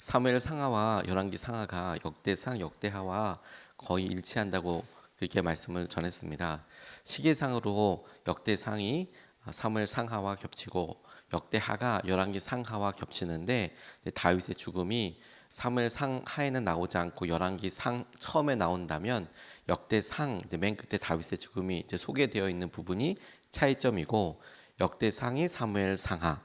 사무엘 상하와 열왕기 상하가 역대상 역대하와 거의 일치한다고 그렇게 말씀을 전했습니다. 시계상으로 역대상이 사무엘 상하와 겹치고 역대하가 열왕기 상하와 겹치는데 다윗의 죽음이 사무엘 상하에는 나오지 않고 열왕기 상 처음에 나온다면 역대상 이제 맨 끝에 다윗의 죽음이 이제 소개되어 있는 부분이 차이점이고 역대상이 사무엘 상하,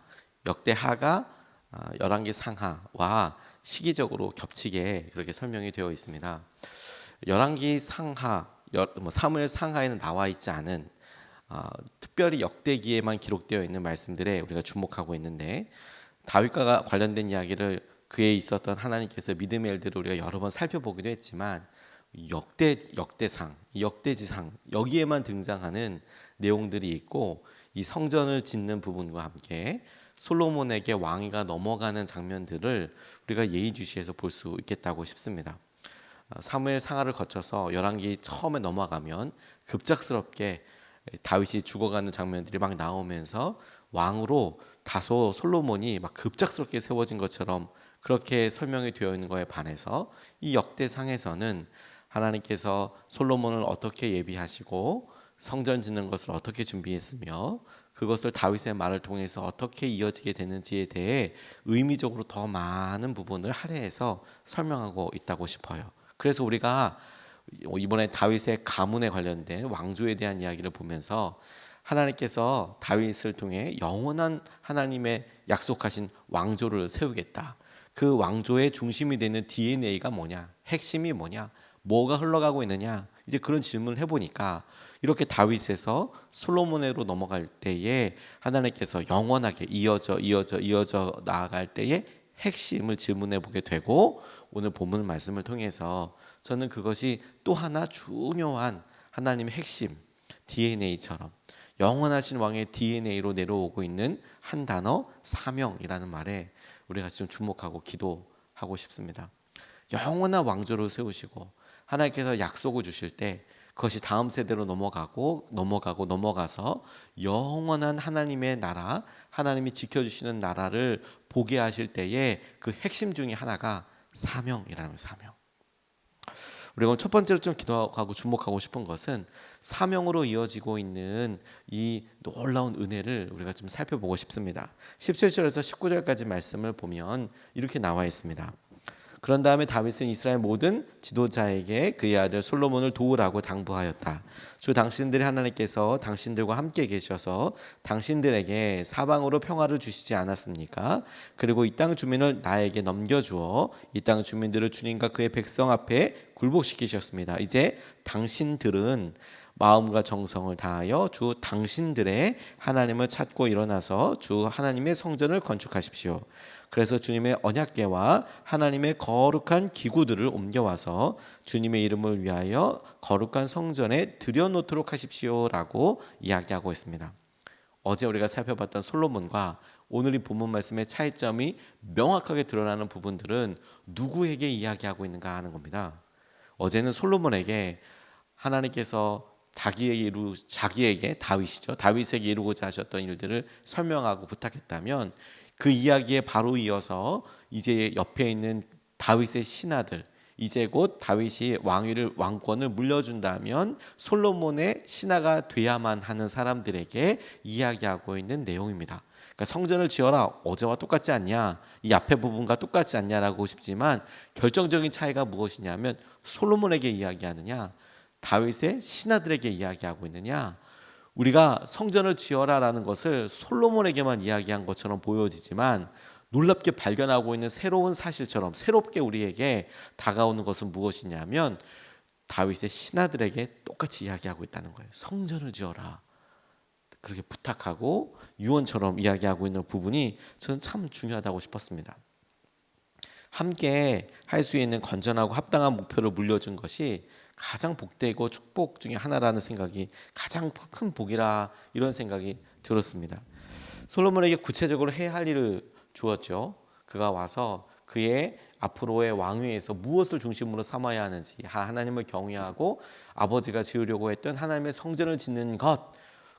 역대하가 아, 열왕기 상하와 시기적으로 겹치게 그렇게 설명이 되어 있습니다. 열왕기 상하, 열, 뭐 사무엘 상하에는 나와 있지 않은 아, 특별히 역대기에만 기록되어 있는 말씀들에 우리가 주목하고 있는데 다윗과 관련된 이야기를 그에 있었던 하나님께서 믿음의 일들을 우리가 여러 번 살펴보기도 했지만 역대 역대상, 역대지상 여기에만 등장하는 내용들이 있고 이 성전을 짓는 부분과 함께 솔로몬에게 왕위가 넘어가는 장면들을 우리가 예의주시해서 볼 수 있겠다고 싶습니다. 아, 사무엘 상하를 거쳐서 열왕기 처음에 넘어가면 급작스럽게 다윗이 죽어가는 장면들이 막 나오면서 왕으로 다소 솔로몬이 막 급작스럽게 세워진 것처럼 그렇게 설명이 되어 있는 거에 반해서 이 역대상에서는 하나님께서 솔로몬을 어떻게 예비하시고 성전 짓는 것을 어떻게 준비했으며 그것을 다윗의 말을 통해서 어떻게 이어지게 되는지에 대해 의미적으로 더 많은 부분을 할애해서 설명하고 있다고 싶어요. 그래서 우리가 이번에 다윗의 가문에 관련된 왕조에 대한 이야기를 보면서 하나님께서 다윗을 통해 영원한 하나님의 약속하신 왕조를 세우겠다. 그 왕조의 중심이 되는 DNA가 뭐냐? 핵심이 뭐냐? 뭐가 흘러가고 있느냐? 이제 그런 질문을 해보니까 이렇게 다윗에서 솔로몬으로 넘어갈 때에 하나님께서 영원하게 이어져 이어져 이어져 나아갈 때에 핵심을 질문해 보게 되고 오늘 본문 말씀을 통해서 저는 그것이 또 하나 중요한 하나님의 핵심 DNA처럼 영원하신 왕의 DNA로 내려오고 있는 한 단어 사명이라는 말에 우리가 지금 주목하고 기도하고 싶습니다. 영원한 왕조를 세우시고 하나님께서 약속을 주실 때 그것이 다음 세대로 넘어가고 넘어가고 넘어가서 영원한 하나님의 나라, 하나님이 지켜주시는 나라를 보게 하실 때에 그 핵심 중에 하나가 사명이라는 사명. 우리가 첫 번째로 좀 기도하고 주목하고 싶은 것은 사명으로 이어지고 있는 이 놀라운 은혜를 우리가 좀 살펴보고 싶습니다. 17절에서 19절까지 말씀을 보면 이렇게 나와 있습니다. 그런 다음에 다윗은 이스라엘 모든 지도자에게 그의 아들 솔로몬을 도우라고 당부하였다. 주 당신들의 하나님께서 당신들과 함께 계셔서 당신들에게 사방으로 평화를 주시지 않았습니까? 그리고 이 땅 주민을 나에게 넘겨주어 이 땅 주민들을 주님과 그의 백성 앞에 굴복시키셨습니다. 이제 당신들은 마음과 정성을 다하여 주 당신들의 하나님을 찾고 일어나서 주 하나님의 성전을 건축하십시오. 그래서 주님의 언약궤와 하나님의 거룩한 기구들을 옮겨와서 주님의 이름을 위하여 거룩한 성전에 들여놓도록 하십시오라고 이야기하고 있습니다. 어제 우리가 살펴봤던 솔로몬과 오늘 이 본문 말씀의 차이점이 명확하게 드러나는 부분들은 누구에게 이야기하고 있는가 하는 겁니다. 어제는 솔로몬에게 하나님께서 자기에게 이루 자기에게 다윗이죠. 다윗에게 이루고자 하셨던 일들을 설명하고 부탁했다면 그 이야기에 바로 이어서 이제 옆에 있는 다윗의 신하들 이제 곧 다윗이 왕위를 왕권을 물려준다면 솔로몬의 신하가 돼야만 하는 사람들에게 이야기하고 있는 내용입니다. 그러니까 성전을 지어라. 어제와 똑같지 않냐? 이 앞에 부분과 똑같지 않냐라고 싶지만 결정적인 차이가 무엇이냐면 솔로몬에게 이야기하느냐? 다윗의 신하들에게 이야기하고 있느냐 우리가 성전을 지어라라는 것을 솔로몬에게만 이야기한 것처럼 보여지지만 놀랍게 발견하고 있는 새로운 사실처럼 새롭게 우리에게 다가오는 것은 무엇이냐면 다윗의 신하들에게 똑같이 이야기하고 있다는 거예요. 성전을 지어라. 그렇게 부탁하고 유언처럼 이야기하고 있는 부분이 저는 참 중요하다고 싶었습니다. 함께 할 수 있는 건전하고 합당한 목표를 물려준 것이 가장 복되고 축복 중에 하나라는 생각이 가장 큰 복이라 이런 생각이 들었습니다. 솔로몬에게 구체적으로 해야 할 일을 주었죠. 그가 와서 그의 앞으로의 왕위에서 무엇을 중심으로 삼아야 하는지 하나님을 경외하고 아버지가 지으려고 했던 하나님의 성전을 짓는 것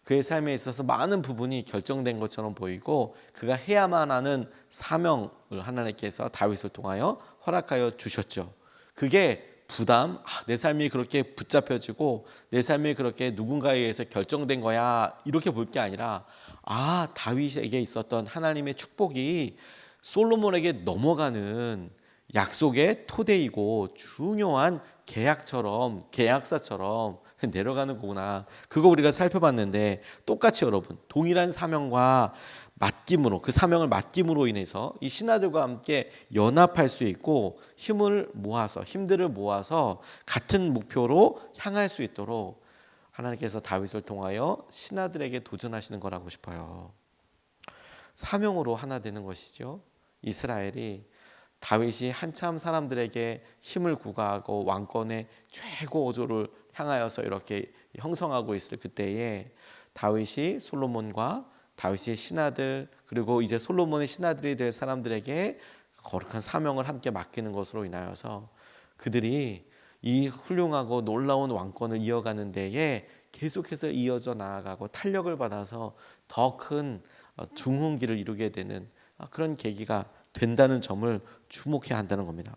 그의 삶에 있어서 많은 부분이 결정된 것처럼 보이고 그가 해야만 하는 사명을 하나님께서 다윗을 통하여 허락하여 주셨죠. 그게 부담, 아, 내 삶이 그렇게 붙잡혀지고 내 삶이 그렇게 누군가에 의해서 결정된 거야 이렇게 볼 게 아니라 아 다윗에게 있었던 하나님의 축복이 솔로몬에게 넘어가는 약속의 토대이고 중요한 계약처럼 계약사처럼 내려가는 거구나. 그거 우리가 살펴봤는데 똑같이 여러분 동일한 사명과 맡김으로 그 사명을 맡김으로 인해서 이 신하들과 함께 연합할 수 있고 힘을 모아서 힘들을 모아서 같은 목표로 향할 수 있도록 하나님께서 다윗을 통하여 신하들에게 도전하시는 거라고 싶어요. 사명으로 하나 되는 것이죠. 이스라엘이 다윗이 한참 사람들에게 힘을 구가하고 왕권의 최고 어조를 향하여서 이렇게 형성하고 있을 그때에 다윗이 솔로몬과 다윗의 신하들 그리고 이제 솔로몬의 신하들이 될 사람들에게 거룩한 사명을 함께 맡기는 것으로 인하여서 그들이 이 훌륭하고 놀라운 왕권을 이어가는 데에 계속해서 이어져 나아가고 탄력을 받아서 더 큰 중흥기를 이루게 되는 그런 계기가 된다는 점을 주목해야 한다는 겁니다.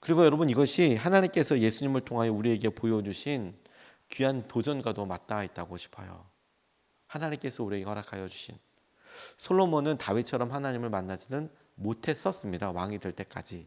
그리고 여러분 이것이 하나님께서 예수님을 통하여 우리에게 보여주신 귀한 도전과도 맞닿아 있다고 싶어요. 하나님께서 우리에게 허락하여 주신 솔로몬은 다윗처럼 하나님을 만나지는 못했었습니다. 왕이 될 때까지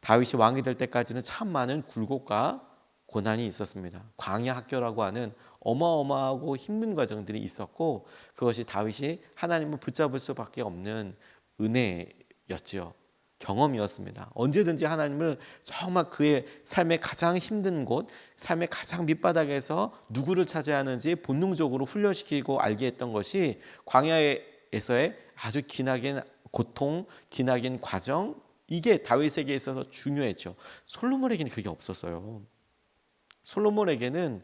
다윗이 왕이 될 때까지는 참 많은 굴곡과 고난이 있었습니다. 광야 학교라고 하는 어마어마하고 힘든 과정들이 있었고 그것이 다윗이 하나님을 붙잡을 수밖에 없는 은혜였지요. 경험이었습니다. 언제든지 하나님을 정말 그의 삶의 가장 힘든 곳, 삶의 가장 밑바닥에서 누구를 찾아야 하는지 본능적으로 훈련시키고 알게 했던 것이 광야에서의 아주 기나긴 고통, 기나긴 과정, 이게 다윗에게 있어서 중요했죠. 솔로몬에게는 그게 없었어요. 솔로몬에게는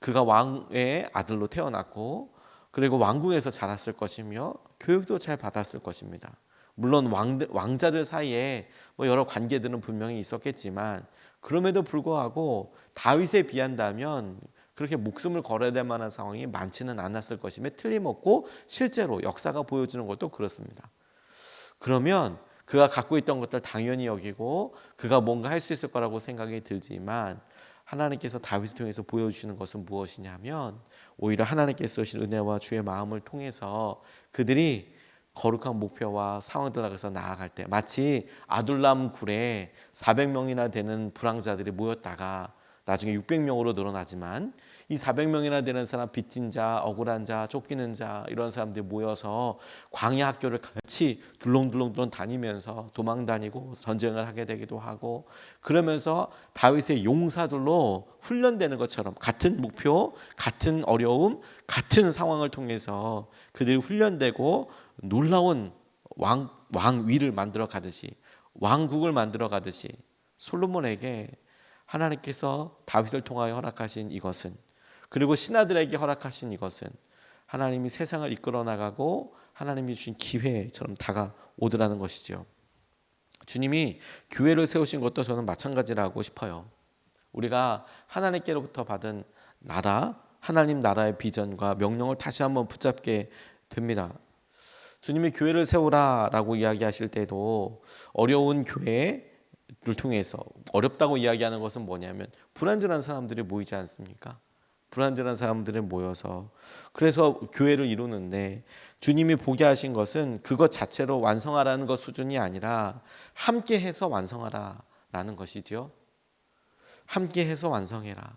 그가 왕의 아들로 태어났고 그리고 왕궁에서 자랐을 것이며 교육도 잘 받았을 것입니다. 물론 왕, 왕자들 사이에 뭐 여러 관계들은 분명히 있었겠지만 그럼에도 불구하고 다윗에 비한다면 그렇게 목숨을 걸어야 될 만한 상황이 많지는 않았을 것임에 틀림없고 실제로 역사가 보여주는 것도 그렇습니다. 그러면 그가 갖고 있던 것들 당연히 여기고 그가 뭔가 할 수 있을 거라고 생각이 들지만 하나님께서 다윗을 통해서 보여주시는 것은 무엇이냐면 오히려 하나님께서 주신 은혜와 주의 마음을 통해서 그들이 거룩한 목표와 상황들 앞에서 나아갈 때 마치 아둘람 굴에 400명이나 되는 불황자들이 모였다가 나중에 600명으로 늘어나지만 이 400명이나 되는 사람 빚진 자, 억울한 자, 쫓기는 자 이런 사람들이 모여서 광야 학교를 같이 둘렁둘렁둘렁 다니면서 도망 다니고 전쟁을 하게 되기도 하고 그러면서 다윗의 용사들로 훈련되는 것처럼 같은 목표, 같은 어려움, 같은 상황을 통해서 그들이 훈련되고 놀라운 왕, 왕위를 만들어 가듯이 왕국을 만들어 가듯이 솔로몬에게 하나님께서 다윗을 통하여 허락하신 이것은 그리고 신하들에게 허락하신 이것은 하나님이 세상을 이끌어 나가고 하나님이 주신 기회처럼 다가오더라는 것이죠. 주님이 교회를 세우신 것도 저는 마찬가지라고 싶어요. 우리가 하나님께로부터 받은 나라, 하나님 나라의 비전과 명령을 다시 한번 붙잡게 됩니다. 주님이 교회를 세우라라고 이야기하실 때도 어려운 교회를 통해서 어렵다고 이야기하는 것은 뭐냐면 불안전한 사람들이 모이지 않습니까? 불안전한 사람들이 모여서 그래서 교회를 이루는데 주님이 보게 하신 것은 그것 자체로 완성하라는 것 수준이 아니라 함께 해서 완성하라라는 것이죠. 함께 해서 완성해라.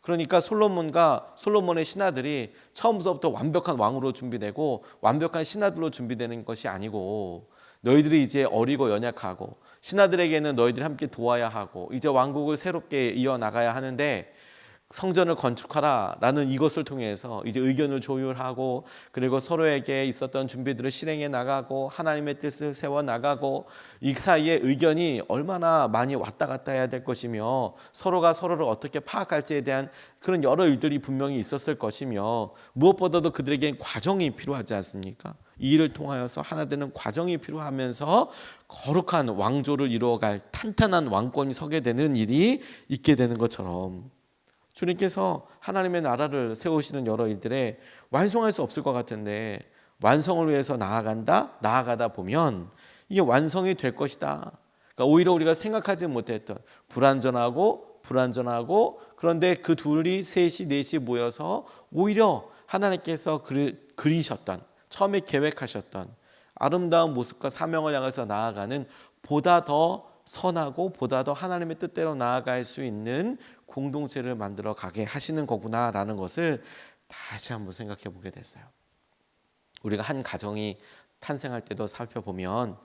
그러니까 솔로몬과 솔로몬의 신하들이 처음부터 완벽한 왕으로 준비되고 완벽한 신하들로 준비되는 것이 아니고 너희들이 이제 어리고 연약하고 신하들에게는 너희들이 함께 도와야 하고 이제 왕국을 새롭게 이어 나가야 하는데 성전을 건축하라라는 이것을 통해서 이제 의견을 조율하고 그리고 서로에게 있었던 준비들을 실행해 나가고 하나님의 뜻을 세워 나가고 이 사이에 의견이 얼마나 많이 왔다 갔다 해야 될 것이며 서로가 서로를 어떻게 파악할지에 대한 그런 여러 일들이 분명히 있었을 것이며 무엇보다도 그들에게 과정이 필요하지 않습니까? 이 일을 통하여서 하나 되는 과정이 필요하면서 거룩한 왕조를 이루어갈 탄탄한 왕권이 서게 되는 일이 있게 되는 것처럼 주님께서 하나님의 나라를 세우시는 여러 일들에 완성할 수 없을 것 같은데 완성을 위해서 나아간다 나아가다 보면 이게 완성이 될 것이다. 그러니까 오히려 우리가 생각하지 못했던 불완전하고 불완전하고 그런데 그 둘이 셋이 넷이 모여서 오히려 하나님께서 그리, 그리셨던 처음에 계획하셨던 아름다운 모습과 사명을 향해서 나아가는 보다 더 선하고 보다 더 하나님의 뜻대로 나아갈 수 있는 공동체를 만들어 가게 하시는 거구나라는 것을 다시 한번 생각해 보게 됐어요. 우리가 한 가정이 탄생할 때도 살펴보면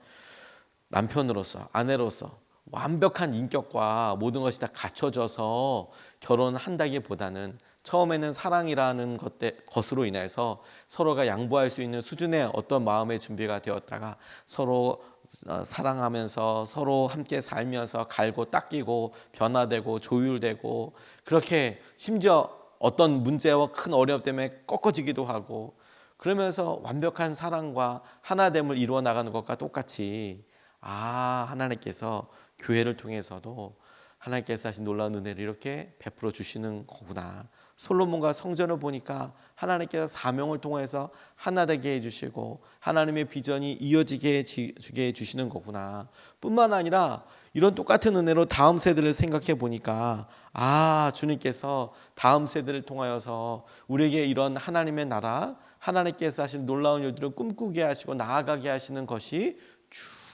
남편으로서 아내로서 완벽한 인격과 모든 것이 다 갖춰져서 결혼한다기보다는 처음에는 사랑이라는 것으로 인해서 서로가 양보할 수 있는 수준의 어떤 마음의 준비가 되었다가 서로 어, 사랑하면서 서로 함께 살면서 갈고 닦이고 변화되고 조율되고 그렇게 심지어 어떤 문제와 큰 어려움 때문에 꺾어지기도 하고 그러면서 완벽한 사랑과 하나됨을 이루어 나가는 것과 똑같이 아 하나님께서 교회를 통해서도 하나님께서 하신 놀라운 은혜를 이렇게 베풀어 주시는 거구나. 솔로몬과 성전을 보니까 하나님께서 사명을 통해서 하나 되게 해주시고 하나님의 비전이 이어지게 주게 해주시는 거구나. 뿐만 아니라 이런 똑같은 은혜로 다음 세대를 생각해 보니까 아 주님께서 다음 세대를 통하여서 우리에게 이런 하나님의 나라 하나님께서 하신 놀라운 일들을 꿈꾸게 하시고 나아가게 하시는 것이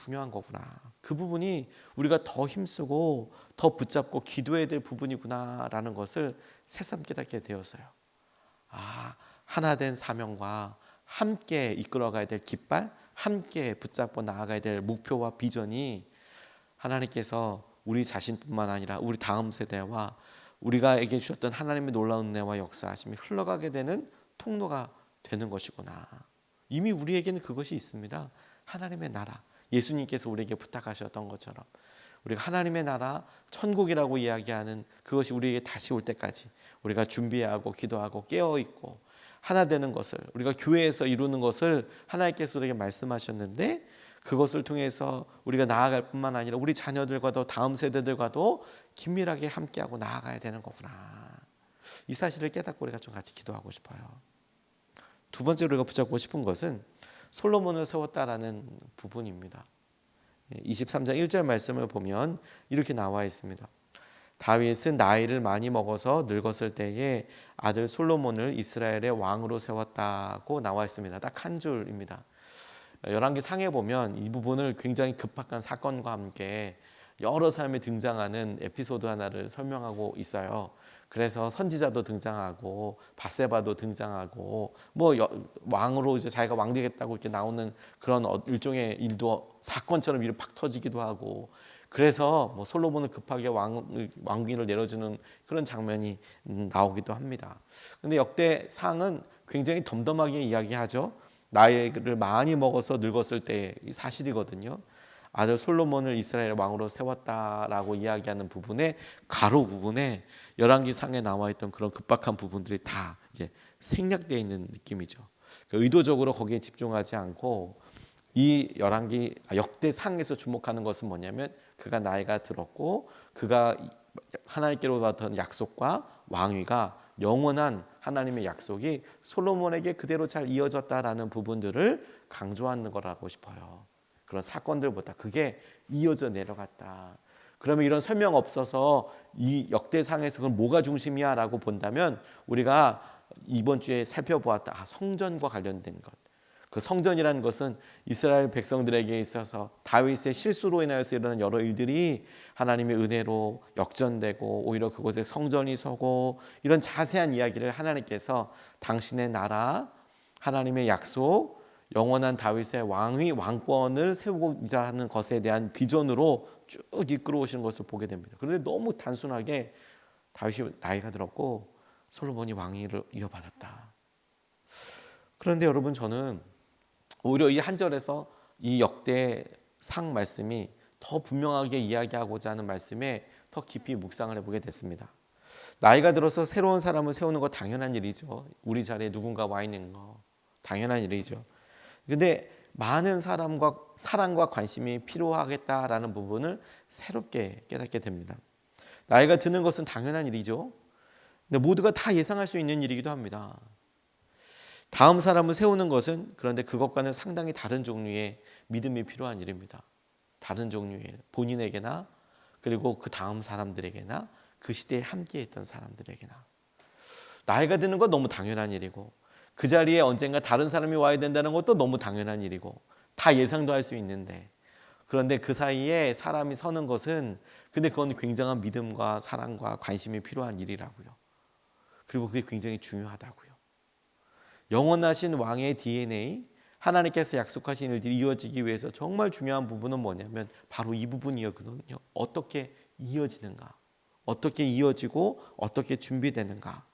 중요한 거구나. 그 부분이 우리가 더 힘쓰고 더 붙잡고 기도해야 될 부분이구나라는 것을 새삼 깨닫게 되었어요. 아, 하나 된 사명과 함께 이끌어가야 될 깃발, 함께 붙잡고 나아가야 될 목표와 비전이 하나님께서 우리 자신뿐만 아니라 우리 다음 세대와 우리가에게 주셨던 하나님의 놀라운 은혜와 역사하심이 흘러가게 되는 통로가 되는 것이구나. 이미 우리에게는 그것이 있습니다. 하나님의 나라. 예수님께서 우리에게 부탁하셨던 것처럼 우리가 하나님의 나라 천국이라고 이야기하는 그것이 우리에게 다시 올 때까지 우리가 준비하고 기도하고 깨어 있고 하나 되는 것을 우리가 교회에서 이루는 것을 하나님께서 우리에게 말씀하셨는데 그것을 통해서 우리가 나아갈 뿐만 아니라 우리 자녀들과도 다음 세대들과도 긴밀하게 함께하고 나아가야 되는 거구나. 이 사실을 깨닫고 우리가 좀 같이 기도하고 싶어요. 두 번째로 우리가 붙잡고 싶은 것은 솔로몬을 세웠다라는 부분입니다. 23장 1절 말씀을 보면 이렇게 나와 있습니다. 다윗은 나이를 많이 먹어서 늙었을 때에 아들 솔로몬을 이스라엘의 왕으로 세웠다고 나와 있습니다. 딱 한 줄입니다. 열왕기 상에 보면 이 부분을 굉장히 급박한 사건과 함께 여러 삶에 등장하는 에피소드 하나를 설명하고 있어요. 그래서 선지자도 등장하고 바세바도 등장하고 뭐 왕으로 이제 자기가 왕 되겠다고 이렇게 나오는 그런 어, 일종의 일도 사건처럼 일이 팍 터지기도 하고 그래서 뭐 솔로몬은 급하게 왕 왕위를 내려주는 그런 장면이 음, 나오기도 합니다. 근데 역대 상은 굉장히 덤덤하게 이야기하죠. 나이를 많이 먹어서 늙었을 때 사실이거든요. 아들 솔로몬을 이스라엘 왕으로 세웠다라고 이야기하는 부분에 가로 부분에 열왕기 상에 나와 있던 그런 급박한 부분들이 다 이제 생략되어 있는 느낌이죠. 그러니까 의도적으로 거기에 집중하지 않고 이 열왕기 아, 역대 상에서 주목하는 것은 뭐냐면 그가 나이가 들었고 그가 하나님께로 받던 약속과 왕위가 영원한 하나님의 약속이 솔로몬에게 그대로 잘 이어졌다라는 부분들을 강조하는 거라고 싶어요. 그런 사건들보다 그게 이어져 내려갔다. 그러면 이런 설명 없어서 이 역대상에서 그건 뭐가 중심이야 라고 본다면 우리가 이번 주에 살펴보았다. 아, 성전과 관련된 것. 그 성전이라는 것은 이스라엘 백성들에게 있어서 다윗의 실수로 인하여서 일어난 여러 일들이 하나님의 은혜로 역전되고 오히려 그곳에 성전이 서고 이런 자세한 이야기를 하나님께서 당신의 나라 하나님의 약속 영원한 다윗의 왕위 왕권을 세우고자 하는 것에 대한 비전으로 쭉 이끌어 오시는 것을 보게 됩니다. 그런데 너무 단순하게 다윗이 나이가 들었고 솔로몬이 왕위를 이어받았다. 그런데 여러분 저는 오히려 이 한 절에서 이 역대 상 말씀이 더 분명하게 이야기하고자 하는 말씀에 더 깊이 묵상을 해보게 됐습니다. 나이가 들어서 새로운 사람을 세우는 거 당연한 일이죠. 우리 자리에 누군가 와 있는 거 당연한 일이죠. 근데 많은 사람과 사랑과 관심이 필요하겠다라는 부분을 새롭게 깨닫게 됩니다. 나이가 드는 것은 당연한 일이죠. 근데 모두가 다 예상할 수 있는 일이기도 합니다. 다음 사람을 세우는 것은 그런데 그것과는 상당히 다른 종류의 믿음이 필요한 일입니다. 다른 종류의 본인에게나 그리고 그 다음 사람들에게나 그 시대에 함께했던 사람들에게나 나이가 드는 건 너무 당연한 일이고 그 자리에 언젠가 다른 사람이 와야 된다는 것도 너무 당연한 일이고 다 예상도 할 수 있는데 그런데 그 사이에 사람이 서는 것은 근데 그건 굉장한 믿음과 사랑과 관심이 필요한 일이라고요. 그리고 그게 굉장히 중요하다고요. 영원하신 왕의 DNA 하나님께서 약속하신 일들이 이어지기 위해서 정말 중요한 부분은 뭐냐면 바로 이 부분이었거든요. 어떻게 이어지는가? 어떻게 이어지고 어떻게 준비되는가?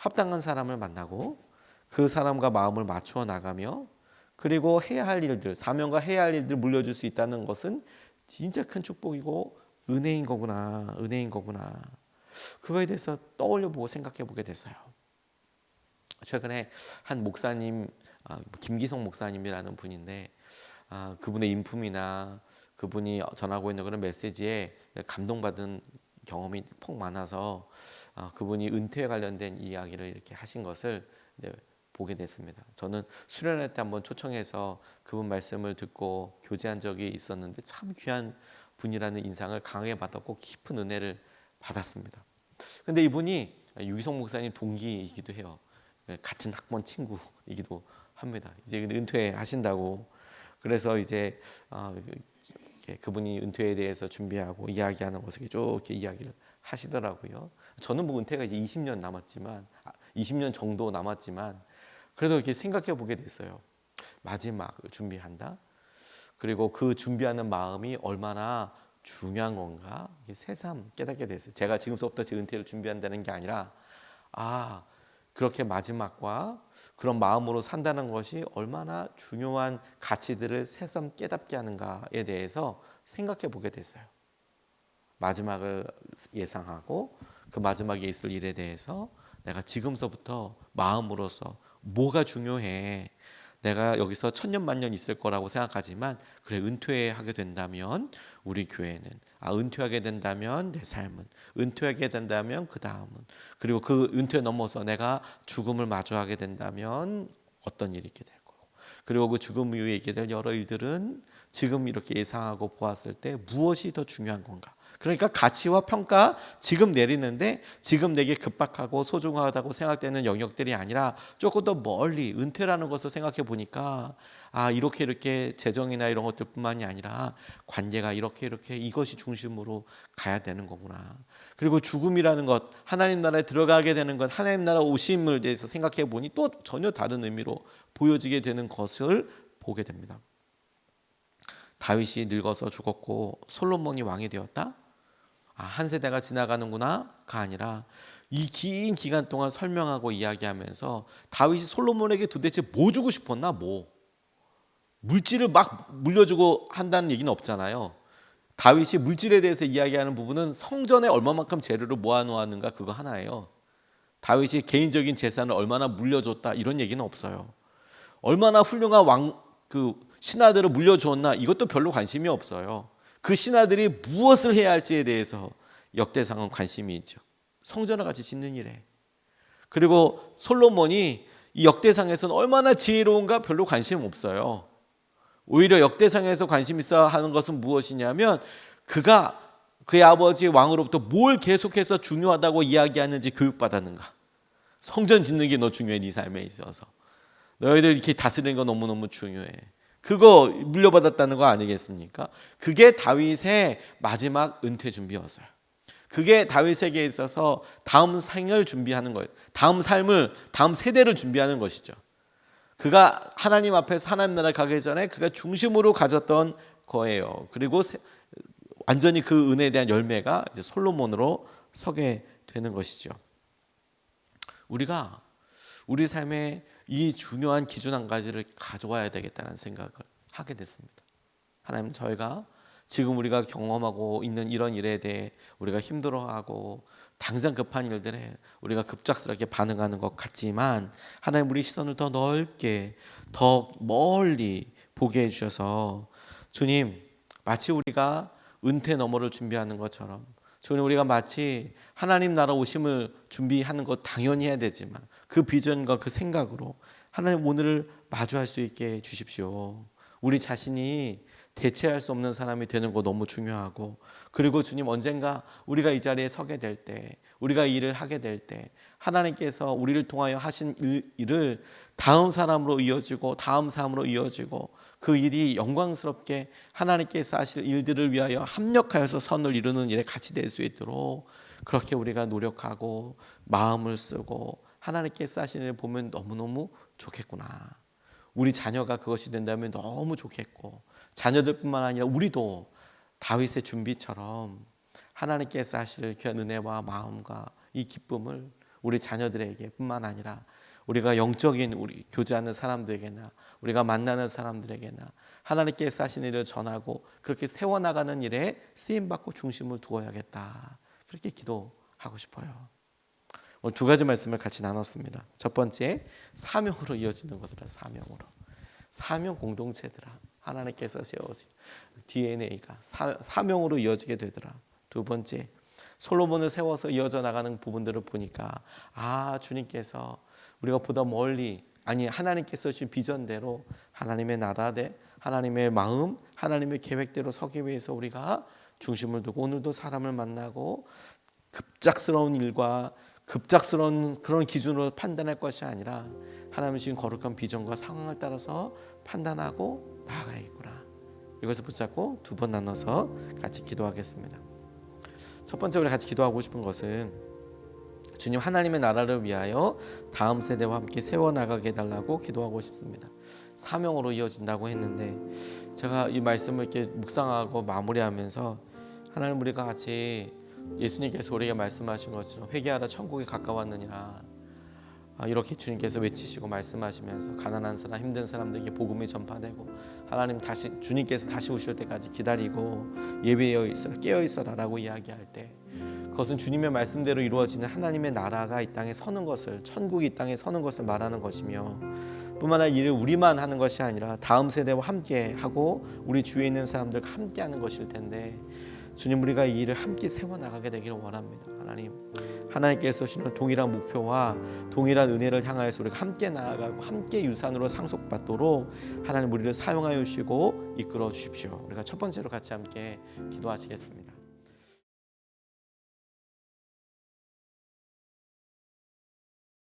합당한 사람을 만나고 그 사람과 마음을 맞추어 나가며 그리고 해야 할 일들, 사명과 해야 할 일들 물려줄 수 있다는 것은 진짜 큰 축복이고 은혜인 거구나, 은혜인 거구나. 그거에 대해서 떠올려 보고 생각해 보게 됐어요. 최근에 한 목사님, 아, 김기성 목사님이라는 분인데 아, 그분의 인품이나 그분이 전하고 있는 그런 메시지에 감동받은 경험이 폭 많아서 아, 그분이 은퇴에 관련된 이야기를 이렇게 하신 것을 보게 됐습니다. 저는 수련회 때 한번 초청해서 그분 말씀을 듣고 교제한 적이 있었는데 참 귀한 분이라는 인상을 강하게 받았고 깊은 은혜를 받았습니다. 근데 이분이 유기성 목사님 동기이기도 해요. 같은 학번 친구이기도 합니다. 이제 은퇴하신다고 그래서 이제 어, 이렇게 그분이 은퇴에 대해서 준비하고 이야기하는 것을 쭉 이렇게 이야기를 하시더라고요. 저는 뭐 은퇴가 이제 20년 남았지만 20년 정도 남았지만 그래도 이렇게 생각해 보게 됐어요. 마지막을 준비한다. 그리고 그 준비하는 마음이 얼마나 중요한 건가 새삼 깨닫게 됐어요. 제가 지금부터 제 은퇴를 준비한다는 게 아니라 아 그렇게 마지막과 그런 마음으로 산다는 것이 얼마나 중요한 가치들을 새삼 깨닫게 하는가에 대해서 생각해 보게 됐어요. 마지막을 예상하고 그 마지막에 있을 일에 대해서 내가 지금서부터 마음으로서 뭐가 중요해. 내가 여기서 천년 만년 있을 거라고 생각하지만 그래 은퇴하게 된다면 우리 교회는 아 은퇴하게 된다면 내 삶은 은퇴하게 된다면 그 다음은 그리고 그 은퇴 넘어서 내가 죽음을 마주하게 된다면 어떤 일이 있게 될 거고 그리고 그 죽음 이후에 있게 될 여러 일들은 지금 이렇게 예상하고 보았을 때 무엇이 더 중요한 건가 그러니까 가치와 평가 지금 내리는데 지금 내게 급박하고 소중하다고 생각되는 영역들이 아니라 조금 더 멀리 은퇴라는 것을 생각해 보니까 아 이렇게 이렇게 재정이나 이런 것들뿐만이 아니라 관계가 이렇게 이렇게 이것이 중심으로 가야 되는 거구나. 그리고 죽음이라는 것 하나님 나라에 들어가게 되는 것 하나님 나라 오심을 대해서 생각해 보니 또 전혀 다른 의미로 보여지게 되는 것을 보게 됩니다. 다윗이 늙어서 죽었고 솔로몬이 왕이 되었다. 아, 한 세대가 지나가는구나가 아니라 이 긴 기간 동안 설명하고 이야기하면서 다윗이 솔로몬에게 도대체 뭐 주고 싶었나 뭐 물질을 막 물려주고 한다는 얘기는 없잖아요. 다윗이 물질에 대해서 이야기하는 부분은 성전에 얼마만큼 재료를 모아놓았는가 그거 하나예요. 다윗이 개인적인 재산을 얼마나 물려줬다 이런 얘기는 없어요. 얼마나 훌륭한 왕 그 신하들을 물려줬나 이것도 별로 관심이 없어요. 그 신하들이 무엇을 해야 할지에 대해서 역대상은 관심이 있죠. 성전을 같이 짓는 일에. 그리고 솔로몬이 이 역대상에서는 얼마나 지혜로운가 별로 관심 없어요. 오히려 역대상에서 관심 있어 하는 것은 무엇이냐면 그가 그의 아버지 왕으로부터 뭘 계속해서 중요하다고 이야기하는지 교육받았는가. 성전 짓는 게 너 중요해 네 삶에 있어서. 너희들 이렇게 다스리는 거 너무너무 중요해. 그거 물려받았다는 거 아니겠습니까? 그게 다윗의 마지막 은퇴 준비였어요. 그게 다윗에게 있어서 다음 생을 준비하는 거예요. 다음 삶을 다음 세대를 준비하는 것이죠. 그가 하나님 앞에서 하나님 나라 가기 전에 그가 중심으로 가졌던 거예요. 그리고 완전히 그 은혜에 대한 열매가 이제 솔로몬으로 서게 되는 것이죠. 우리가 우리 삶에 이 중요한 기준 한 가지를 가져와야 되겠다는 생각을 하게 됐습니다. 하나님 저희가 지금 우리가 경험하고 있는 이런 일에 대해 우리가 힘들어하고 당장 급한 일들에 우리가 급작스럽게 반응하는 것 같지만 하나님 우리 시선을 더 넓게 더 멀리 보게 해주셔서 주님 마치 우리가 은퇴 너머를 준비하는 것처럼 주님 우리가 마치 하나님 나라 오심을 준비하는 것 당연히 해야 되지만 그 비전과 그 생각으로 하나님 오늘을 마주할 수 있게 해 주십시오. 우리 자신이 대체할 수 없는 사람이 되는 거 너무 중요하고 그리고 주님 언젠가 우리가 이 자리에 서게 될 때 우리가 이 일을 하게 될 때 하나님께서 우리를 통하여 하신 일, 일을 다음 사람으로 이어지고 다음 사람으로 이어지고 그 일이 영광스럽게 하나님께서 하실 일들을 위하여 합력하여서 선을 이루는 일에 같이 될 수 있도록 그렇게 우리가 노력하고 마음을 쓰고 하나님께서 하시는 일을 보면 너무너무 좋겠구나. 우리 자녀가 그것이 된다면 너무 좋겠고 자녀들뿐만 아니라 우리도 다윗의 준비처럼 하나님께서 하실 귀한 은혜와 마음과 이 기쁨을 우리 자녀들에게뿐만 아니라 우리가 영적인 우리 교제하는 사람들에게나 우리가 만나는 사람들에게나 하나님께서 하신 일을 전하고 그렇게 세워나가는 일에 쓰임 받고 중심을 두어야겠다 그렇게 기도하고 싶어요. 오늘 두 가지 말씀을 같이 나눴습니다. 첫 번째 사명으로 이어지는 것들아 사명으로 사명 공동체들아 하나님께서 세워진 DNA가 사, 사명으로 이어지게 되더라. 두 번째 솔로몬을 세워서 이어져 나가는 부분들을 보니까 아 주님께서 우리가 보다 멀리 아니 하나님께서 주신 비전대로 하나님의 나라대 하나님의 마음 하나님의 계획대로 서기 위해서 우리가 중심을 두고 오늘도 사람을 만나고 급작스러운 일과 급작스러운 그런 기준으로 판단할 것이 아니라 하나님의 주신 거룩한 비전과 상황을 따라서 판단하고 나아가야겠구나. 이것을 붙잡고 두 번 나눠서 같이 기도하겠습니다. 첫 번째 우리 같이 기도하고 싶은 것은 주님 하나님의 나라를 위하여 다음 세대와 함께 세워 나가게 해달라고 기도하고 싶습니다. 사명으로 이어진다고 했는데 제가 이 말씀을 이렇게 묵상하고 마무리하면서 하나님 우리가 같이 예수님께서 우리에게 말씀하신 것처럼 회개하라 천국이 가까웠느니라 아, 이렇게 주님께서 외치시고 말씀하시면서 가난한 사람 힘든 사람들에게 복음이 전파되고 하나님 다시 주님께서 다시 오실 때까지 기다리고 예배되어 있어라 깨어 있어라라고 이야기할 때 그것은 주님의 말씀대로 이루어지는 하나님의 나라가 이 땅에 서는 것을 천국이 이 땅에 서는 것을 말하는 것이며 뿐만 아니라 이를 우리만 하는 것이 아니라 다음 세대와 함께 하고 우리 주위에 있는 사람들과 함께 하는 것일 텐데 주님 우리가 이 일을 함께 세워 나가게 되기를 원합니다. 하나님 하나님께서 주시는 동일한 목표와 동일한 은혜를 향하여서 우리가 함께 나아가고 함께 유산으로 상속받도록 하나님 우리를 사용하여 주시고 이끌어 주십시오. 우리가 첫 번째로 같이 함께 기도하시겠습니다.